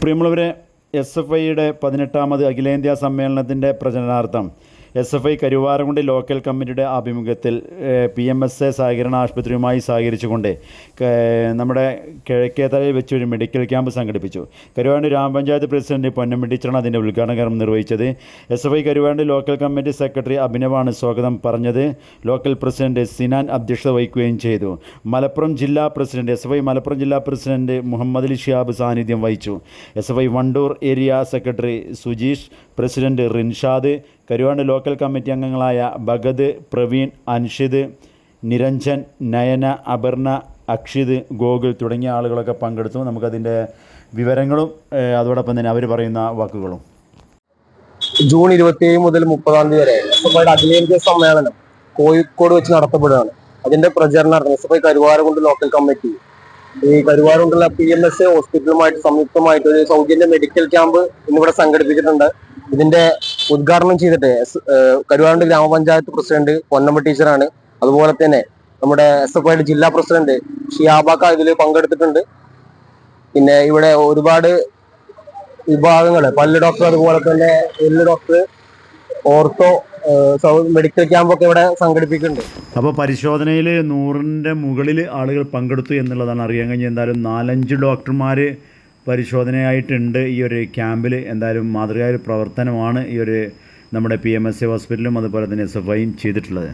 പ്രിയമുള്ളവരെ S F ഐയുടെ പതിനെട്ടാമത് അഖിലേന്ത്യാ സമ്മേളനത്തിന്റെ പ്രചരണാർത്ഥം S F I Karuvarakundu local കമ്മിറ്റിയുടെ ആഭിമുഖ്യത്തിൽ പി എം എസ് എ സഹകരണ ആശുപത്രിയുമായി സഹകരിച്ചുകൊണ്ട് നമ്മുടെ കിഴക്കേതലയിൽ വെച്ച് ഒരു മെഡിക്കൽ ക്യാമ്പ് സംഘടിപ്പിച്ചു. കരുവാണ്ട് ഗ്രാമപഞ്ചായത്ത് പ്രസിഡന്റ് പൊന്നമ്മ ടീച്ചറാണ് അതിന്റെ കർമ്മം നിർവഹിച്ചത് S F I Karuvandu local committee secretary അഭിനവാണ് സ്വാഗതം പറഞ്ഞത്. ലോക്കൽ പ്രസിഡന്റ് സിനാൻ അധ്യക്ഷത വഹിക്കുകയും ചെയ്തു. മലപ്പുറം ജില്ലാ president S F I Malappuram ജില്ലാ പ്രസിഡന്റ് മുഹമ്മദ് അലി ഷിയാബ് സാന്നിധ്യം വഹിച്ചു. S F I Vandoor area secretary Sujeesh president Rinshad Karuvandu local committee അംഗങ്ങളായ ഭഗത് പ്രവീൺ അൻഷിദ് നിരഞ്ജൻ നയന അപർണ അക്ഷിത് ഗോകുൽ തുടങ്ങിയ ആളുകളൊക്കെ പങ്കെടുത്തു. നമുക്കതിന്റെ വിവരങ്ങളും അതോടൊപ്പം തന്നെ അവർ പറയുന്ന വാക്കുകളും. ജൂൺ ഇരുപത്തിയേഴ് മുതൽ മുപ്പതാം തീയതി വരെ മുസഫയുടെ അഖിലേന്ത്യാ സമ്മേളനം കോഴിക്കോട് വെച്ച് നടത്തപ്പെടുകയാണ്. അതിന്റെ പ്രചരണാർത്ഥം മുസഫൈ കരുവാരകുണ്ട് ലോക്കൽ കമ്മിറ്റി. ഈ കരുവാരകുണ്ടുള്ള പി എം എസ് ഹോസ്പിറ്റലുമായിട്ട് സംയുക്തമായിട്ട് ഒരു സൗജന്യ മെഡിക്കൽ ക്യാമ്പ് ഇന്നിവിടെ സംഘടിപ്പിച്ചിട്ടുണ്ട്. ഇതിന്റെ ഉദ്ഘാടനം ചെയ്തിട്ട് കരുവാണ്ട് ഗ്രാമപഞ്ചായത്ത് പ്രസിഡന്റ് പൊന്നമ്മ ടീച്ചറാണ്. അതുപോലെ തന്നെ നമ്മുടെ എസ് എഫ് ഐയുടെ ജില്ലാ പ്രസിഡന്റ് ഷിയാബാക്ക ഇതിൽ പങ്കെടുത്തിട്ടുണ്ട്. പിന്നെ ഇവിടെ ഒരുപാട് വിഭാഗങ്ങൾ പല്ല് ഡോക്ടർ അതുപോലെ തന്നെ എല്ല് doctor ortho medical camp medical ക്യാമ്പൊക്കെ ഇവിടെ സംഘടിപ്പിക്കുന്നുണ്ട്. അപ്പോൾ പരിശോധനയിൽ നൂറിന്റെ മുകളിൽ ആളുകൾ പങ്കെടുത്തു എന്നുള്ളതാണ് അറിയാൻ കഴിഞ്ഞാൽ എന്തായാലും നാലഞ്ച് ഡോക്ടർമാർ പരിശോധനയായിട്ടുണ്ട് ഈ ഒരു ക്യാമ്പിൽ എന്തായാലും മാതൃകാ ഒരു പ്രവർത്തനമാണ് ഈ ഒരു നമ്മുടെ പി എം എസ് സി ഹോസ്പിറ്റലും അതുപോലെ തന്നെ എസ് എഫ് ഐയും ചെയ്തിട്ടുള്ളത്.